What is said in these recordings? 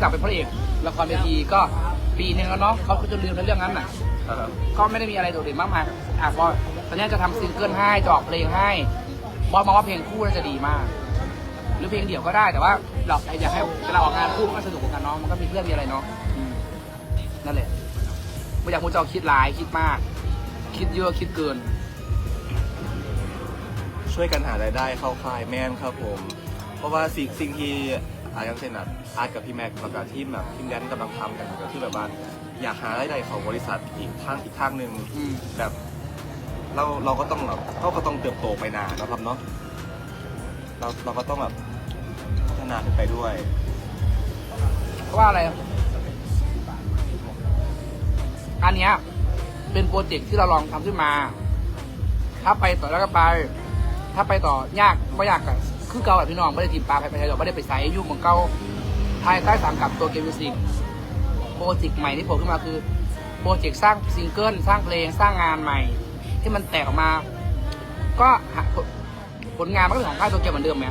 จากเป็นพระเอกละครเวทีก็ปีนึงแล้วเนาะเขาก็จะลืมเรื่องนั้นน่ะ ครับก็ไม่ได้มีอะไรโดดเด่นมากมายอะพอตอนนี้จะทำซิงเกิลให้จะออกเพลงให้ บอสมองว่าเพลงคู่น่าจะดีมาก หรือเพลงเดี่ยวก็ได้แต่ว่าเราอยากให้เวลาออกงานคู่มันก็สนุกกว่ากันเนาะมันก็มีเพื่อนมีอะไรเนาะอืมนั่นแหละไม่อยากมูจะเอาคิดร้ายคิดมาก คิดเยอะคิดเกิน ช่วยกันหารายได้เข้าค่ายแม่นครับผม เพราะว่าสิ่งสิ่งที่อาอย่างเช่นแบบอาร์ตกับพี่แม็กซ์แล้วก็ทีมแบบทีมแดนกำลังทำกันก็คือแบบว่าอยากหารายได้ของบริษัทอีกทางอีกทางหนึ่งอืม แบบเราเราก็ต้องแบบเขาก็ต้องเติบโตไปนานนะครับเนาะเราเราก็ต้องแบบพัฒนาขึ้นไปด้วยเพราะว่าอะไร อันเนี้ยเป็นโปรเจกต์ที่เราลองทำขึ้นมา ถ้าไปต่อแล้วก็ไป ถ้าไปต่อยากไม่ยากกัน คือเก่าแบบพี่น้องไม่ได้ทีมปลาไปไปไทยหรอกไม่ได้ไปใส่ยุ่งของเก่าภายใต้สังกัดตัวเกมมิวสิกโปรเจกต์ใหม่ที่โผล่ขึ้นมาคือโปรเจกต์สร้างซิงเกิลสร้างเพลงสร้างงานใหม่ ที่มันแตกออกมา ก็ผลงานมันก็เป็นของค่ายตัวเกียวเหมือนเดิมไหม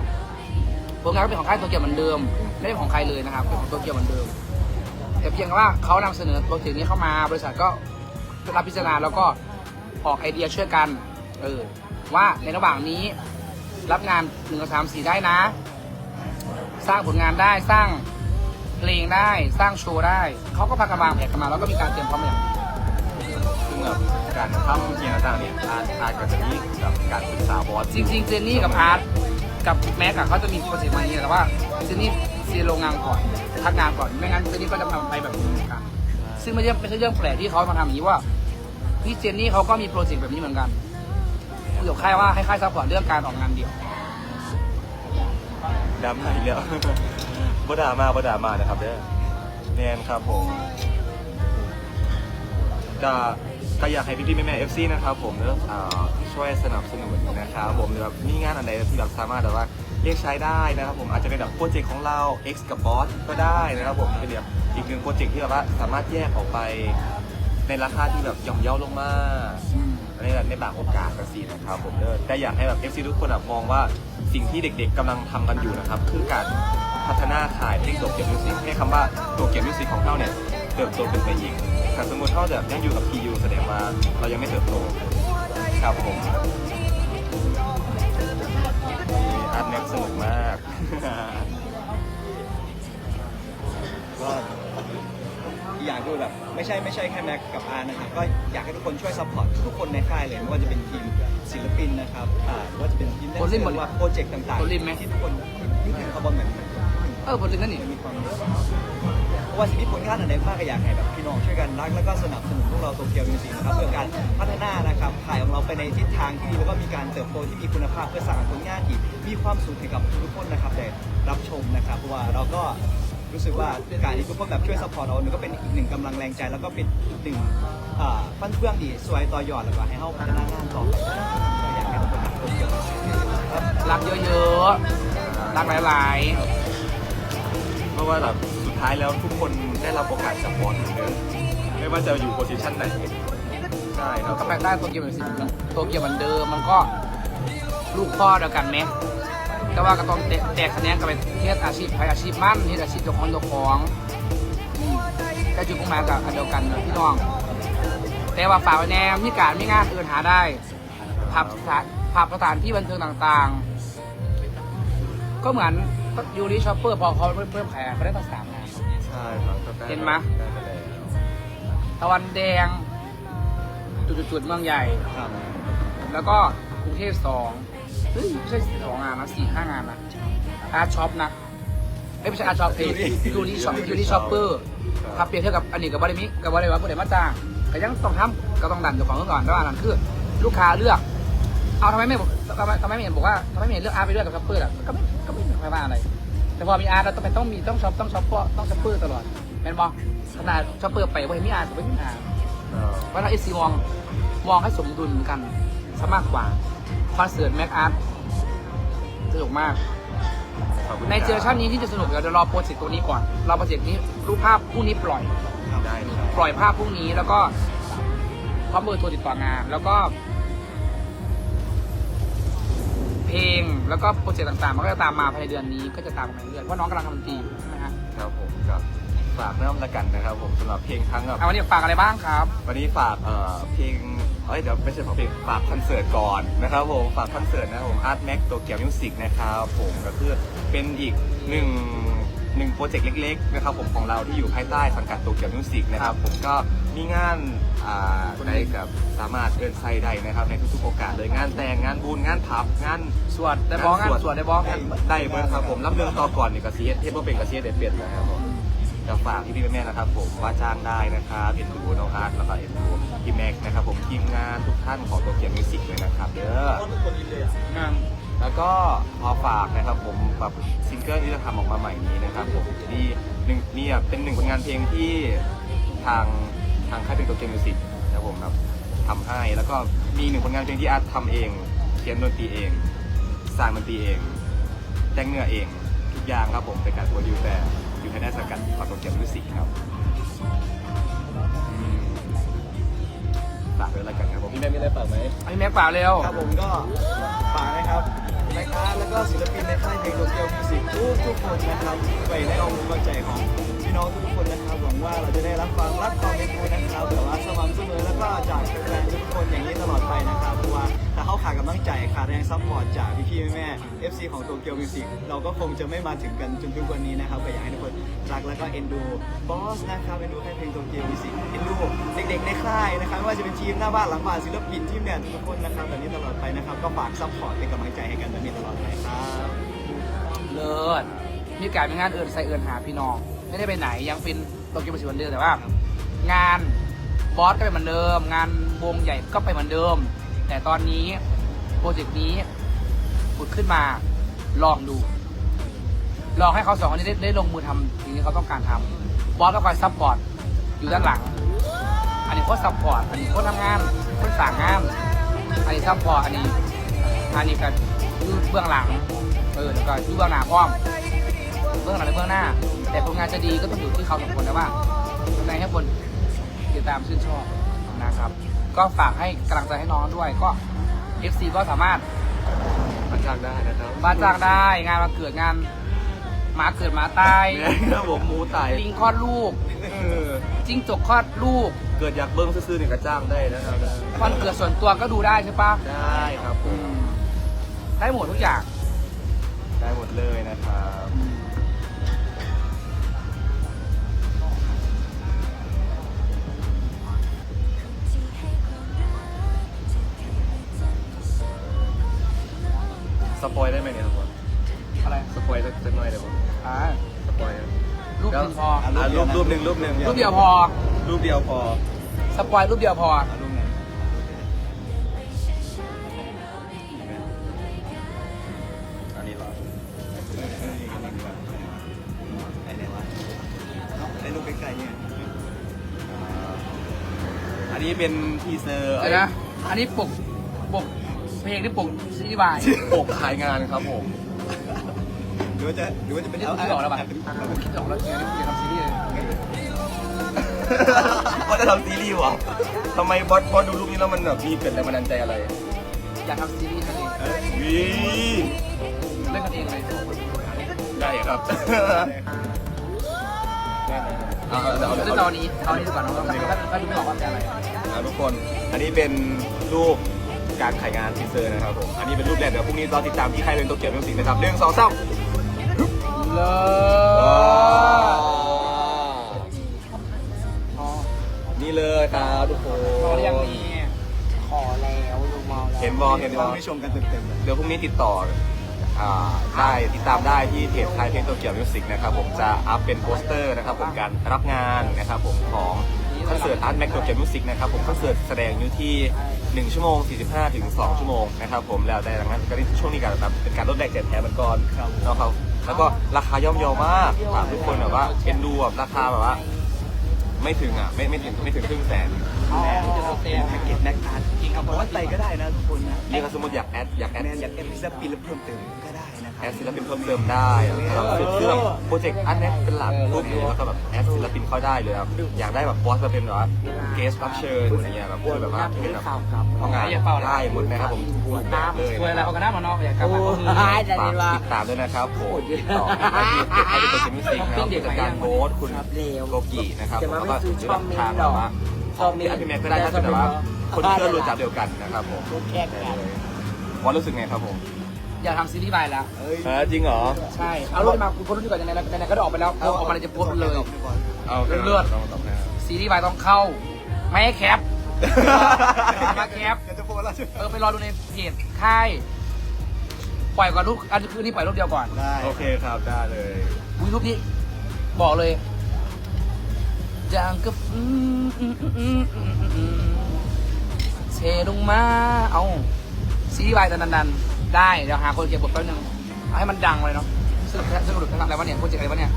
ผลงานก็เป็นของค่ายตัวเกียวเหมือนเดิม ไม่ได้ของใครเลยนะครับเป็นของตัวเกียวเหมือนเดิม แต่เพียงว่าเขานำเสนอโปรเจกต์นี้เข้ามาบริษัทก็รับพิจารณาแล้วก็ออกไอเดียช่วยกันเออว่าในระหว่างนี้ รับงานหนึ่งสามสี่ได้นะ สร้างผลงานได้สร้างเพลงได้สร้างโชว์ได้ เขาก็พากันวางแผนกันมาแล้วก็มีการเตรียมพร้อมอย่างซึ่งแบบการทำเกียร์ต่างๆเนี่ยอาร์ตอาร์ตกับจะมีกับการปรึกษาบอสจริงๆเจนนี่กับอาร์ตกับแม็กอะเขาจะมีโปรเจกต์มานี้แต่ว่าเจนนี่เซียนโรงงานก่อนพักงานก่อนไม่งั้นเจนนี่ก็จะทำไปแบบนี้เหมือนกันซึ่งไม่ใช่ไม่ใช่เรื่องแปลกที่เขามาทำอย่างนี้ว่าพี่เจนนี่เขาก็มีโปรเจกต์แบบนี้เหมือนกัน คุยกับค่ายว่าให้ค่ายซัพพอร์ตเรื่องการออกงานเดี่ยว ดราม่าอีกแล้ว บ่ดรามาบ่ดรามานะครับเด้อแนนครับผมก็ก็อยากให้พี่ๆแม่ๆ FC นะครับผมเนอะอ่าช่วยสนับสนุนนะครับผมแบบมีงานอะไรที่แบบสามารถแบบว่าเรียกใช้ได้นะครับผมอาจจะเป็นแบบโปรเจกต์ของเรา X กับบอสก็ได้นะครับผมเป็นแบบอีกหนึ่งโปรเจกต์ที่แบบว่าสามารถแยกออกไปในราคาที่แบบย่อมเยาลงมาก ในในบางโอกาสกันสินะครับผมเด้อแต่อยากให้แบบ FC ทุกคนมองว่าสิ่งที่เด็กๆกำลังทำกันอยู่นะครับ คือการพัฒนาขายเพลงตัวเกียวมิวสิกให้คำว่าตัวเกียวมิวสิกของเขาเนี่ยเติบโตเป็นไปอีกถ้าสมมติเขาแบบยังอยู่กับ PU แสดงว่าเรายังไม่เติบโตครับผมอาร์ตแม็กสนุกมาก ก็ อีกอย่างคือแบบไม่ใช่ไม่ใช่แค่แม็กกับอาร์นะครับก็อยากให้ทุกคนช่วยซัพพอร์ตทุกคนในค่ายเลยไม่ว่าจะเป็นทีมศิลปินนะครับอ่าหรือว่าจะเป็นทีมแดนคนเซริอมร์หมดหรือว่าโปรเจกต์ต่างคนริมไหมที่ทุกคนยิ่งถึงคาร์บอนเหมือนเออผลจริงนั่นนี่มันมีความเพราะว่าสิ่งที่ผลงานอันใดมากก็อยากให้แบบพี่น้องช่วยกันรักแล้วก็สนับสนุนพวกเราโตเกียวมิวสิกนะครับเพื่อการพัฒนานะครับถ่ายของเราไปในทิศทางที่ดีแล้วก็มีการเติบโตที่มีคุณภาพเพื่อสร้างผลงานที่มีความสุขให้กับทุกคนนะครับได้รับชมนะครับเพราะว่าเราก็ รู้สึกว่าการที่ทุกคนแบบช่วยซัพพอร์ตเราเนี่ยก็เป็นอีกหนึ่งกำลังแรงใจ แล้วก็เป็นอีกหนึ่งอ่าฟันเฟื่องดีสวยต่อยอดแล้วก็ให้เขาพัฒนางานต่อไปก็อยากให้ทุกคนรักคนเยวครักเยอะๆ รักหลายๆ เพราะว่าแบบสุดท้ายแล้วทุกคนได้รับโอกาสจากบอสเหมือนเดิมไม่ว่าจะอยู่โพสิชันไหนใช่ครับๆก็ไปได้ตัวเกียวเหมือนสิตัวเกียวเหมือนเดิมมันก็ลูกพ่อเดียวกันไหม แต่ว่าก็ต้องแตกแตกคะแนนกันไปเทียอาชีพใครอาชีพมั่นเทียอาชีพเจ้าของเจ้าของอืมแต่จุดมุ่งหมายกับอันเดียวกันนะพี่น้อง แต่ว่าฝากไว้แนมมีการมีงานอื่นหาได้ผับสถานผับสถานที่บันเทิงต่างๆ ก็เหมือนยูริชอปเปอร์พอเขาเพิ่มแขกเขาได้ตั้งสามงาน ใช่ครับก็ด้เห็นไหมได้ไปแล้วตะวันแดง จุดๆๆเมืองใหญ่ครับแล้วก็กรุงเทพสองเฮ้ยไม่ใช่สองงานนะสี่ห้างานนะอาร์ช็อปนะเอ้ยไม่ใช่อาร์ช็อปเอ้ยูริช็อปยูริช็อปเปอร์ถ้าเปรียบเทียบกับอันนี้กับบริมิกับบริวัตผู้ใดมาจ้างก็ยังต้องทำก็ต้องดันเจ้าของก่อนแต่ว่าอันนั้นคือ ลูกค้าเลือก เอาทำไมไม่ทำไมทำไมไม่เห็นบอกว่าทำไมไม่เห็นเลือกอาร์ไปเลือกกับช็อปเปอร์อะก็ไม่ก็ไม่ไม่ว่าอะไร แต่พอมีอาร์เราต้องเป็นต้องมีต้องช็อปต้องช็อปเปอร์ต้องช็อปเปอร์ตลอดเป็นบอขนาดช็อปเปอร์ไปว่าเห็นมีอาร์ตกับไม่มีอาร์เพราะเราเอซีมองมองให้สมดุลกันซะมากกว่า คอนเสิร์ตแม็กอาร์ตสนุกมาก ขอบคุณในเจอร์ชันนี้ที่จะสนุกเดี๋ยวรอโปรเจกต์ตัวนี้ก่อนรอโปรเจกต์นี้รูปภาพพรุ่งนี้ปล่อย ได้ครับปล่อยภาพพรุ่งนี้แล้วก็พร้อมเบอร์โทรติดต่องาน แล้วก็ เพลงแล้วก็โปรเจกต์ต่างๆ มันก็จะตามมาภายในเดือนนี้ก็จะตามมาเรื่อยๆเพราะน้องกำลังทำดนตรีอยู่ใช่ไหมฮะครับผมกับฝากน้ำละกันนะครับผมสำหรับเพลงทั้งแบบ เอาวันนี้ฝากอะไรบ้างครับ วันนี้ฝากเอ่อเพลง เอ้ยเดี๋ยวไม่ใช่ฝากเพลงฝากคอนเสิร์ตก่อนนะครับผมฝากคอนเสิร์ตนะครับผม Art Max ตัวเกี่ยวมิวสิกนะครับผมก็คือเป็นอีกหนึ่งหนึ่งโปรเจกต์เล็กๆนะครับผมของเราที่อยู่ภายใต้สังกัดตัวเกี่ยวมิวสิกนะครับผมก็มีงานอ่าได้กับสามารถเดินไซได้นะครับในทุกๆโอกาสเลยงานแต่งงานบุญงานผับงานสวดได้บ้องงานสวดได้บ้องได้เบิร์ครับผมรับเรื่องต่อก่อนนี่ก็เสียเทปว่าเป็นกระเสียเด็ดเปลี่ยนนะครับผม จะฝากพี่ๆแม่ๆนะครับ ผมว่าจ้างได้นะครับเอ็นดูน้องอาร์ตแล้วก็เอ็นดูพี่แม็กซ์นะครับ ผมทีมงานทุกท่านของตัวเกียร์มิวสิกเลยนะครับเด้องานแล้วก็พอฝากนะครับผมแบบซิงเกิลที่จะทำออกมาใหม่นี้นะครับผมนี่หนึ่งนี่อะเป็นหนึ่งผลงานเพลงที่ทางทางค่ายเพลงตัวเกียร์มิวสิกนะครับผมครับทำให้แล้วก็มีหนึ่งผลงานเพลงที่อาร์ตทำเองเขียนดนตรีเองสร้างดนตรีเองแต่งเนื้อเองทุกอย่างครับผมเป็นการโปรดิวแต่ อยู่ในหน้าสังกัดของโตเกียวมิวสิกครับอืมฝากด้วยละกันครับผมพี่แม่มีอะไรฝากไหมอันนี้แม็กฝากเร็วครับผมก็ฝากนะครับรายการแล้วก็ศิลปินในค่ายเพลงโตเกียวมิวสิกทุกทุกๆคนนะครับไปในอ้อมอกอ้อมใจของพี่น้องทุกๆคนนะครับหวังว่าเราจะได้รับฟังรับความเป็นดูนะครับแต่ว่า สม่ำเสมอแล้วก็จากแฟนทุกคนอย่างนี้ตลอดไปนะครับเพราะว่าถ้าเขาขาดกำลังใจขาดแรงซัพพอร์ตจากพี่ๆแม่ๆ FC ของโตเกียวมิวสิกเราก็คงจะไม่มาถึงกันจนถึงวันนี้นะครับก็อยากให้ทุกคนรักแล้วก็เอ็นดูบอสนะครับเอ็นดูค่ายเพลงโตเกียวมิวสิกเอ็นดูเด็กๆในค่ายนะครับไม่ว่าจะเป็นทีมหน้าบ้านหลังบ้านศิลปินทีมเนี่ยทุกคนนะครับแบบนี้ตลอดไปนะครับก็ฝากซัพพอร์ตเป็นกำลังใจให้กันแบบนี้ตลอดไปครับเลิศมีการมีงานเอื่นใส่เอื่นหาพี่น้องไม่ได้ไปไหนยังเป็นโตเกียวมิวสิกเหมือนเดิมแต่ว่างาน บอสก็เป็นเหมือนเดิม งานวงใหญ่ก็ไปเหมือนเดิม แต่ตอนนี้โปรเจกต์นี้ผุดขึ้นมาลองดู ลองให้เขาสองคนนี้ได้ได้ลงมือทำสิ่งที่เขาต้องการทำบอสก็คอยซัพพอร์ตอยู่ด้านหลัง อันนี้โคตรซัพพอร์ตอันนี้โคตรทำงานโคตรสั่งงานอันนี้ซัพพอร์ตอันนี้อันนี้ก็อยู่เบื้องหลังเออแล้วก็อยู่เบื้องหน้าพร้อมเบื้องหลังและเบื้องหน้า แต่ผลงานจะดีก็ต้องอยู่ที่เขาสองคนนะว่าทำไงให้คน ติดตามชื่นชอบนะครับ ก็ฝากให้กำลังใจให้น้องด้วยก็ FC ก็สามารถมาจ้างได้นะครับบ้านจ้างได้งานมาเกิดงานหมาเกิดหมาตายเนี่ยครับผมหมูไต่ลิงคลอดลูกเออจิ้งจกคลอดลูก เกิดอยากเบิ้งซื่อๆเนี่ยก็จ้างได้นะครับวันเกิดส่วนตัวก็ดูได้ใช่ปะได้ครับผอืมมได้หมดทุกอย่าง ได้หมดเลยนะครับ สปอยได้ไหมเนี่ยครับผมอะไร สปอยสักสักหน่อยเดี๋ยวผมอ่า สปอยนะรูปหนึ่งพออะรูปรูปหนึ่งรูปหนึ่งรูปเดียวพอ รูปเดียวพอสปอยรูปเดียวพอเอาลูกไหนอันนี้เหรอไอ้ไหนวะไอ้ลูกใกล้ๆเนี่ยอ่าอันนี้เป็นทีเซอร์เดี๋ยวนะ อันนี้ปก ปก เพลงที่ปก ซีรีส์วายปกขายงานครับผมหรือว่าจะหรือว่าจะเป็นนี่ผมคิดออกแล้วป่ะผมคิดออกแล้วจริงๆนี่ผมจะทำซีรีส์เลยว่าจะทำซีรีส์วะทำไมบอสบอสดูรูปนี้แล้วมันแบบมีเกิดแรงบันดาลใจอะไร อยากทำซีรีส์นั่นเองวิเล่นกันเองเลยได้ครับเอาเอาเอาเล่นเอาตอนนี้ตอนนี้ดีกว่าน้องถ้าถ้าดูไม่ออกว่าเป็นอะไรเอาทุกคน อันนี้เป็นรูป การขายงานทีเซอร์นะครับผม อันนี้เป็นรูปแรกเดี๋ยวพรุ่งนี้รอติดตามที่ค่ายเพลงโตเกียวมิวสิกนะครับหนึ่งสองสามเลิว้าพอนี่เลยครับทุกคนพอหรือยังนี่ขอแล้วลูกเมาแล้วเห็นบอลเห็นบอลให้ชมกันเต็มๆเลยเดี๋ยวพรุ่งนี้ติดต่ออ่าได้ติดตามได้ที่เพจไทยเพลงโตเกียวมิวสิกนะครับผมจะอัพเป็นโปสเตอร์นะครับผมการรับงานนะครับผมของ คอนเสิร์ตอาร์ตแม็กโตเกียวมิวสิกนะครับผมคอนเสิร์ตแสดงอยู่ที่ 1 ชั่วโมง 45 ถึง 2 ชั่วโมงนะครับผมแล้วแต่ดังนั้นก็ช่วงนี้กันแบบเป็นการลดแรงแจกแถมมันก่อนครับเนาะครับแล้วก็ราคาย่อมเยาวมากถามทุกคนแบบว่าเอ็นดูแบบราคาแบบว่า ไม่ถึงอะไม่ไม่ถึงไม่ถึงครึ่งแสนแม่จะโดนเตะแพ็กเกจแม็กอาร์ตจริงครับผมว่าไตก็ได้นะทุกคนนะนี่ถ้าสมมติอยากแอดอยากแอดแมนอยากแอดศิลปินแล้วเพิ่มเติมก็ได้นะค แอรับดศิลปินเพิ่มเติมได้ครับคือแบบโปรเจกต์อันนี้เป็นหลักปุ๊บแล้วก็แบบแอดศิลปินเข้าได้เลยครับอยากได้แบบบอสมาเป็นแบบว่าเกสรับเชิญอะไรเงี้ยแบบคือแบบว่าเป็นแบบทำงานได้หมดนะครับผมทุกแบบเลยสวยอะไรนะคเอารับกันหน้ามาเนาะอยากกลับมาก็คือฝากติดตามด้วยนะครับผมต่อไปที่ไอเดียมิวสิกนะครับผู้จัดการโบ๊ทคุณโกกินะครับแล้วก็หรือแบบทางแบบว่าของที่อัพพี่แม็กก็ได้ถ้าเป็นแบบว่าคนเพื่อนรู้จักเดียวกันนะครับผมบอสรู้สึกไงครับผม อยากทำซีรีส์บายแล้ว เอ้ยจริงเหรอใช่ เอารูปมาคุณโพสต์รูปดีกว่ายังไงไหนๆก็ได้ออกไปแล้วโพสต์ออกมาเลยจะโพสต์เลย เอาเลือด ต้องตอบนะซีรีส์บายต้องเข้า ไม่ให้แคป มาแคปเดี๋ยวจะโพสต์แล้วใช่ไหมเออไปรอดูในเพจค่าย ปล่อยก่อนรูปอันคืนนี้ปล่อยรูปเดียวก่อน ได้โอเคครับได้เลยวิรูปนี้บอกเลยจางกับอืมอืมอืมอืมอืมอืมเทลงมา เอาซีรีส์วายตอนนั้นๆ ได้เดี๋ยวหาคนเก็บบทแป๊บนึงเอาให้มันดังเลยเนาะสรุปสรุปทำอะไรวะเนี่ยโปรเจกต์อะไรวะเนี่ย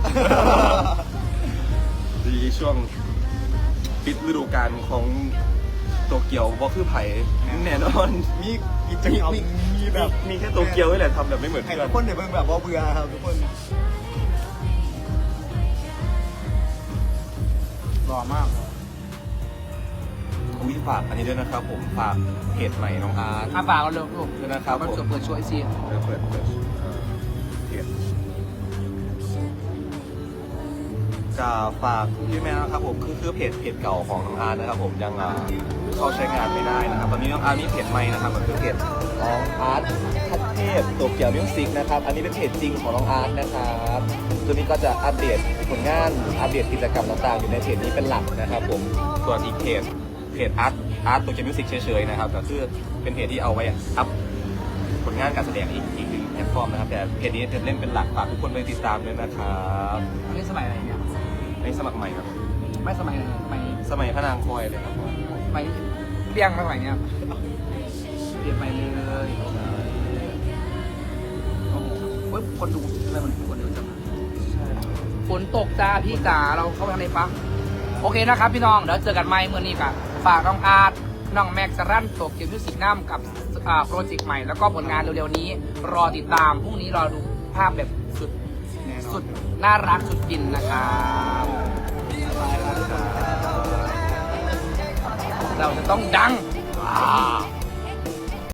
ดีช่วงปิดฤดูกาลของโตเกียวบอคือไผ่แน่นอนมีกิจกรรมมีแบบมีแค่โตเกียวนี่แหละทำแบบไม่เหมือนให้เพื่อทุนกคนเดี๋ยวเบิ่งแบบว่าเบื่อครับทุกคนหล่อมาก ผมมีฝากอันนี้ด้วยนะครับผมฝากเพจใหม่น้องอาร์ต อาปากเราเร็วลูกด้วยนะครับมันผม เปิดช่วยซีเดี๋ยวเปิดเปิดเอ่อเพจจะฝากพี่แม่นะครับผมคือคือเพจเพจเก่าของน้องอาร์ตนะครับผมยังอ่าเข้าใช้งานไม่ได้นะครับตอนนี้น้องอาร์ตมีเพจใหม่นะครับมันคือเพจน้องอาร์ตทัศเทพโตเกียวมิวสิกนะครับอันนี้เป็นเพจจริงของน้องอาร์ตนะครับตัวนี้ก็จะอัปเดตผลงานอัปเดตกิจกรรมต่างๆ อยู่ในเพจนี้เป็นหลักนะครับผมส่วนอีกเพจเพ จอาร์ตอาร์ตโตเกียวมิวสิกเฉยๆนะครับก็คือเป็นเพจที่เอาไว้อัพผลงานการแสดงอีกอีกหนึ่งแพลตฟอร์มนะครับ แต่เพจนี้จะเล่นเป็นหลักฝากทุกคนไปติดตามด้วยนะครับอันนี้สมัยอะไรเนี่ยในสมัครใหม่ครับ ไม่สมัยอะไรสมัยสมัยพระนางคอยเลยครับผมสมัยเรียงมาสมัยเนี้ยเปลี่ยนไปเลยโอ้โหเฮ้ยคนดูทำไมมันคนดูจังฝนตกจ้าพี่จ๋าเราเข้าไปทางในปั๊มโอเคนะครับพี่น้องเดี๋ยวเจอกันใหม่เมื่อนี้กับ ฝากน้องอาร์ตน้องแม็กซ์รันตกเกี่ยวมิวสิกน้ำกับโปรเจกต์ใหม่ แล้วก็ผลงานเร็วๆนี้ รอติดตามพรุ่งนี้รอดูภาพแบบสุดสุดน่ารักสุดฟินนะครับเราจะต้องดัง